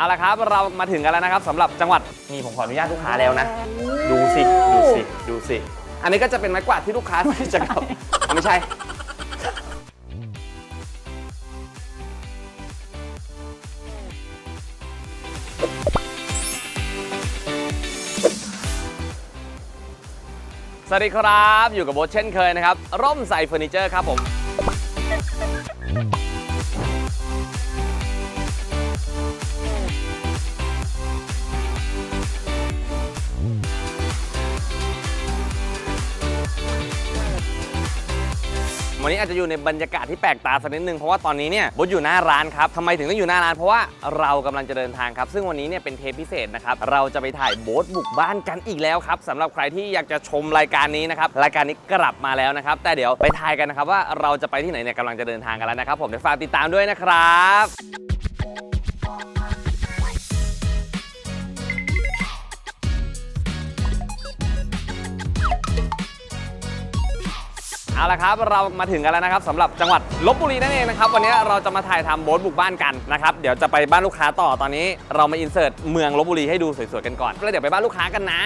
เอาละครับ เรามาถึงกันแล้วนะครับสำหรับจังหวัดนี่ผมขออนุญาตลูกค้าแล้วนะ ดูสิดูสิดูสิ อันนี้ก็จะเป็นไม้กวาดที่ลูกค้าไม่จะเอาเอาไม่ใช่สวัสดีครับ อยู่กับโบ๊ทเช่นเคยนะครับ ร่มใส่เฟอร์นิเจอร์ครับผม วันนี้อาจจะอยู่ในบรรยากาศที่แปลกตาสักนิดนึงเพราะว่าตอนนี้เนี่ยบดอยู่หน้าร้านครับทำไมถึงต้องอยู่หน้าร้านเพราะว่าเรากำลังจะเดินทางครับ ซึ่งวันนี้เนี่ยเป็นเทปพิเศษนะครับเราจะไปถ่ายโบ๊ทบุกบ้านกันอีกแล้วครับสำหรับใครที่อยากจะชมรายการนี้นะครับรายการนี้กลับมาแล้วนะครับ แต่เดี๋ยวไปถ่ายกันนะครับว่าเราจะไปที่ไหนเนี่ยกำลังจะเดินทางกันแล้วนะครับ ผมเดี๋ยวฝากติดตามด้วยนะครับ เอาละครับเรามาถึงกันแล้วนะครับสำหรับจังหวัดลบบุรีนั่นเองนะครับวันนี้เราจะมาถ่ายทำโบ๊ทบุกบ้านกันนะครับเดี๋ยวจะไปบ้านลูกค้าต่อตอนนี้ เรามาอินเสิร์ตเมืองลบบุรีให้ดูสวยๆกันก่อนแล้วเดี๋ยวไปบ้านลูกค้ากันนะ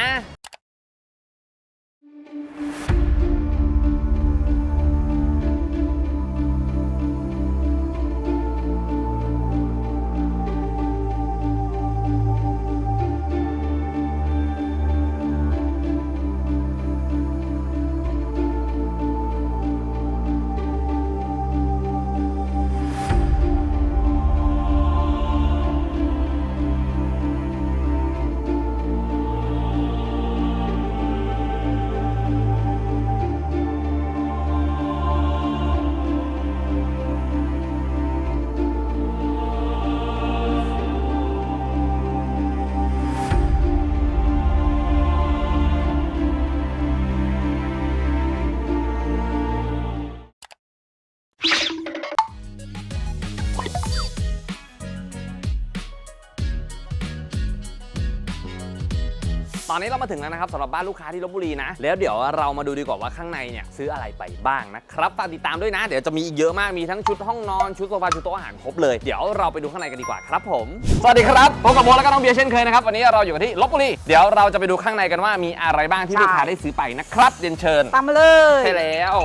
ตอนนี้เรามาถึงแล้วนะครับสำหรับบ้านลูกค้าที่ลบบุรีนะ แล้วเดี๋ยวเรามาดูดีกว่าว่าข้างในเนี่ยซื้ออะไรไปบ้างนะครับฝากติดตามด้วยนะ เดี๋ยวจะมีอีกเยอะมากมีทั้งชุดห้องนอนชุดโซฟาชุดโต๊ะอาหารครบเลยเดี๋ยวเราไปดูข้างในกันดีกว่าครับผมสวัสดีครับพบกับโบทแล้วก็น้องเบียร์เช่นเคยนะครับวันนี้เราอยู่กันที่ลบบุรีเดี๋ยวเราจะไปดูข้างในกันว่ามีอะไรบ้างที่ใช่ลูกค้าได้ซื้อไปนะครับเรียนเชิญตามมาเลยใช่แล้ว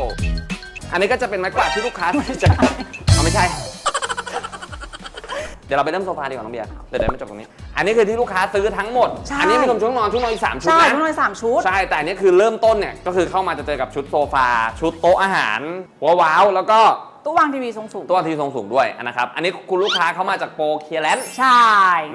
อันนี้ก็จะเป็นไม้กวาดที่ลูกค้าไม่จะเอาไม่ใช่ เดี๋ยวเราไปเริ่มโซฟาดีกว่าน้องเบียร์เดี๋ยวเดี๋ยวมาจบตรงนี้ อันนี้คือที่ลูกค้าซื้อทั้งหมด ใช่ อันี้มีรวมชุดนอนชุดนอนอีกสามชุดใช่นะทุกหน่วยสามชุด ใช่ แต่อันนี้คือเริ่มต้นเนี่ย ก็คือเข้ามาจะเจอกับชุดโซฟา ชุดโต๊ะอาหารหัวว้าวแล้วก็ ตู้วางทีวีทรงสูงโต๊ะทีทรงสูงด้วยนะครับ อันนี้คุณลูกค้าเข้ามาจากโปรเคียแลนด์ใช่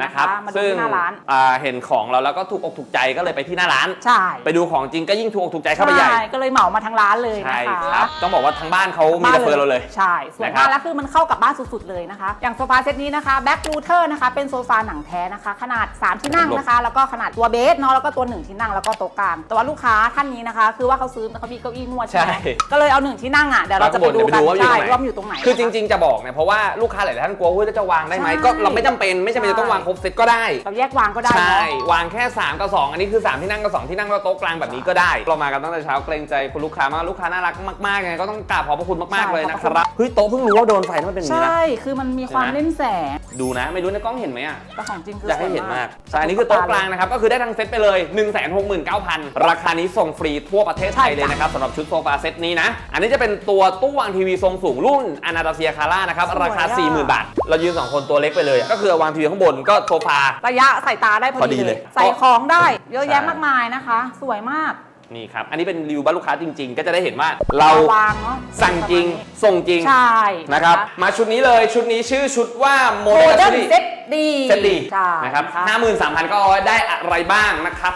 นะนะคครัรับบมาดูซึ่งที่หน้าร้าน อ่าเห็นของเราแล้วก็ถูกอกถูกใจก็เลยไปที่หน้าร้าน ใช่ไปดูของจริงก็ยิ่งถูกอกถูกใจเข้าไปใหญ่ช่ก็เลยเหมามาทั้งร้านเลยใช่นะคะครับ ต้องบอกว่าทั้งบ้านเขามีแต่เฟอร์เราเลย ใช่สวยนะครับ มากแล้วคือมันเข้ากับบ้านสุดๆเลยนะคะ อย่างโซฟาเซตนี้นะคะแบ็ k รูเทอร์นะคะเป็นโซฟาหนังแท้นะคะ ขนาด 3 ที่นั่งนะคะ แล้วก็ขนาดตัวเบสเนาะแล้วก็ตัวหนึ่งที่นั่งแล้วก็โต๊ะกลางแต่ว่าลูกค้าท่านนี้นะคะ คือว่าเขาซื้อเขามีเก้าอี้นวดใช่ไหมใช่ก็เลยเอาหนึ่งที่นั่งอะเดี๋ยวเราจะไปดูกันว่าอยู่ตรงไหนใช่ว่ามันอยู่ตรงไหนคือจนะะริง ๆ จะบอกเนี่ยเพราะว่าลูกค้าหลายท่านกลัวว่าจะวางได้ไหมใช่ก็เราไม่จำเป็นไม่จำเป็นจะต้องวางครบเซตก็ได้ เราแยกวางก็ได้ใช่เนาะวางแค่ 3 กับ 2 อันนี้คือ 3 ที่นั่งกับ 2 ที่นั่งแล้วโต๊ะกลางแบบนี้ก็ได้ เรามากันตั้งแต่เช้าเกรงใจคุณลูกค้ามากลูกค้าน่ารักมากๆไงก็ต้องกราบขอบพระคุณมากๆใช่เลยขอบนะพคระคุณรับ เฮ้ยโต๊ะเพิ่งรู้ว่าโดนไฟแล้วมันเป็นอย่างนี้ใช่นะคือมันมีความเห็นไหมเล่นแสงดูนะไม่รู้ในกล้องเห็นไหมอะแต่ของจริงคืออยากให้สวยเห็นมากใช่อันนี้คือโต๊ะกลางนะครับ ก็คือได้ทั้งเซตไปเลย 1 6 9 0 0 0 ราคานี้ส่งฟรีทั่วประเทศไทยเลยนะครับสำหรับชุดโซฟาเซตนี้นะ อันนี้จะเป็นตัวตู้วางทีวีทรงสูงรุ่นอนาตาเซียคาร่านะครับ ราคา 40,000 บาท เรายืน 2 คนตัวเล็กไปเลยอะก็คือวางทีวีข้างบนก็โซฟา ระยะสายตาได้พอพอดีดีเลย ใส่ของได้เยอะใช่แยะมากมายนะคะ สวยมาก นี่ครับ อันนี้เป็นรีวิวบ้านลูกค้าจริง ๆ ก็จะได้เห็นว่าเราวางเนาะสั่งจริงส่งจริงใช่นะครับมาชุดนี้เลยชุดนี้ชื่อชุดว่าโมโมเดเดิลร์นเซ็ตดีเซตดีใช่นะครับนะ53,900ได้อะไรบ้างนะครับ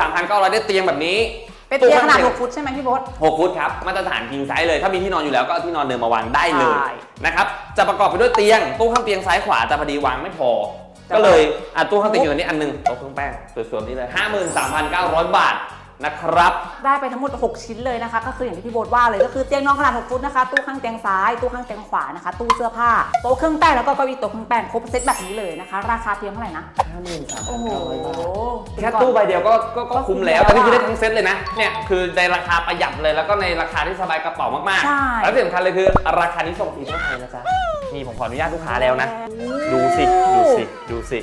53,900ได้เตียงแบบนี้ เป็นเตียงขนาดตู้6ฟุตใช่ไหมพี่บด 6ฟุตครับมาตรฐาน king size เลย ถ้ามีที่นอนอยู่แล้วก็เอาที่นอนเดิมมาวางได้เลยใช่นะครับจะประกอบไปด้วยเตียงตู้ข้างเตียงซ้ายขวาแต่พอดีวางไม่พอ จะก็เลยอะตู้ข้างเตียงอยู่อันนี้อันหนึงโต๊ะเครื่องแป้งสวยๆนี่เลย53,900 บาท นะครับ ได้ไปทั้งหมด 6 ชิ้นเลยนะคะ ก็คืออย่างที่พี่โบดว่าเลยก็คือเตียงนอนขนาด 6 ฟุตนะคะ ตู้ข้างเตียงซ้าย ตู้ข้างเตียงขวานะคะ ตู้เสื้อผ้า โต๊ะเครื่องแป้งแล้วก็เก้าอี้โต๊ะเครื่องแป้งครบเซตแบบนี้เลยนะคะ ราคาเพียงเท่าไหร่นะโอ้โหแค่ตู้ใบเดียวก็ก็ก็ก็คุ้คุ้มมแล้วแล้วอันนี้คือได้ทั้งเซตเลยนะ เนี่ยคือในราคาประหยัดเลยแล้วก็ในราคาที่สบายกระเป๋ามากใช่ ๆ แล้วที่สำคัญเลยคือราคานี้ส่งฟรีทั่วไทยนะจ๊ะ นี่ผมขออนุญาตลูกค้าแล้วนะ ดูสิ ดูสิ ดูสิ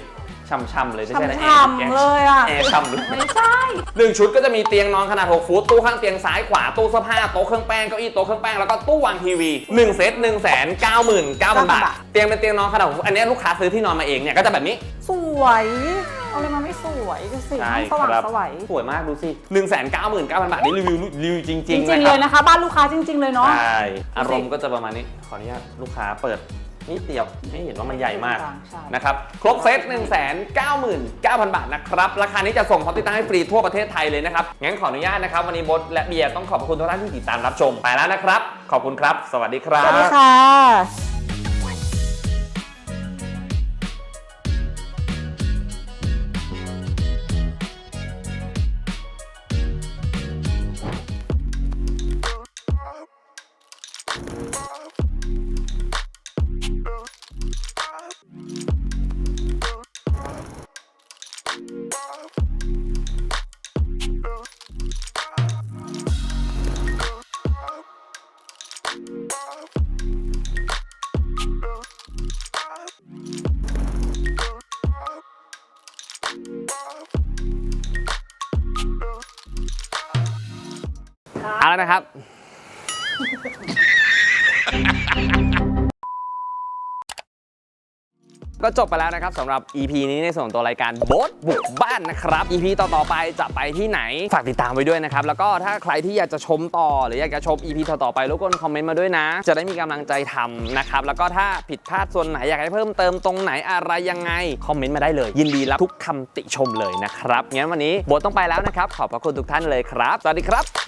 ช่ำๆเลยไม่ใช่นะช่ำๆเลยอะแอร์ช่ำเลยไม่ใช่หนึ่งชุดก็จะมีเตียงนอนขนาด 6 ฟุต ตู้ข้างเตียงซ้ายขวา ตู้เสื้อผ้า โต๊ะเครื่องแป้ง เก้าอี้ โต๊ะเครื่องแป้ง แล้วก็ตู้วางทีวี 1 เซต1 9 9 0 0 0 บาท เตียงเป็นเตียงนอนขนาด6ฟุตอันนี้ลูกค้าซื้อที่นอนมาเองเนี่ยก็จะแบบนี้ สวยเอาเลยมาไม่สวยดูสิห้องสว่างสวยสวยมากดูสิ 1 9 9 0 0 0 บาทนี่รีวิวรีวิวจริงๆจริงนะๆคเลรัยนะคะ บ้านลูกค้าจริง ๆเลยเนาะใช่อารมณ์ก็จะประมาณนี้ขออนุญาตลูกค้าเปิด นี่เตียวให้เห็นว่ามันใหญ่มากใช่ นะครับ ครบเซต 1 9 9 0 0 0 บาทนะครับ ราคานี้จะส่งพร้อมติดตั้งให้ฟรีทั่วประเทศไทยเลยนะครับ งั้นขออนุญาตนะครับ วันนี้บดและเบียร์ต้องขอบพระคุณทุกท่านที่ติดตามรับชมไปแล้วนะครับ ขอบคุณครับ สวัสดีครับสวัสดีค่ะ เอาแล้วนะครับ ก็จบไปแล้วนะครับสำหรับ EP นี้ในส่วนของตัวรายการโบสบุกบ้านนะครับ EP ต่อ ๆ ไปจะไปที่ไหน ฝากติดตามไว้ด้วยนะครับ แล้วก็ถ้าใครที่อยากจะชมต่อ หรืออยากจะชม EP ต่อ ๆ ไปรบกวนคอมเมนต์มาด้วยนะ จะได้มีกำลังใจทำนะครับ แล้วก็ถ้าผิดพลาดส่วนไหนอยากให้เพิ่มเติมตรงไหนอะไรยังไง คอมเมนต์มาได้เลย ยินดีรับทุกคำติชมเลยนะครับงั้นวันนี้โบสต้องไปแล้วนะครับขอบพระคุณทุกท่านเลยครับ สวัสดีครับ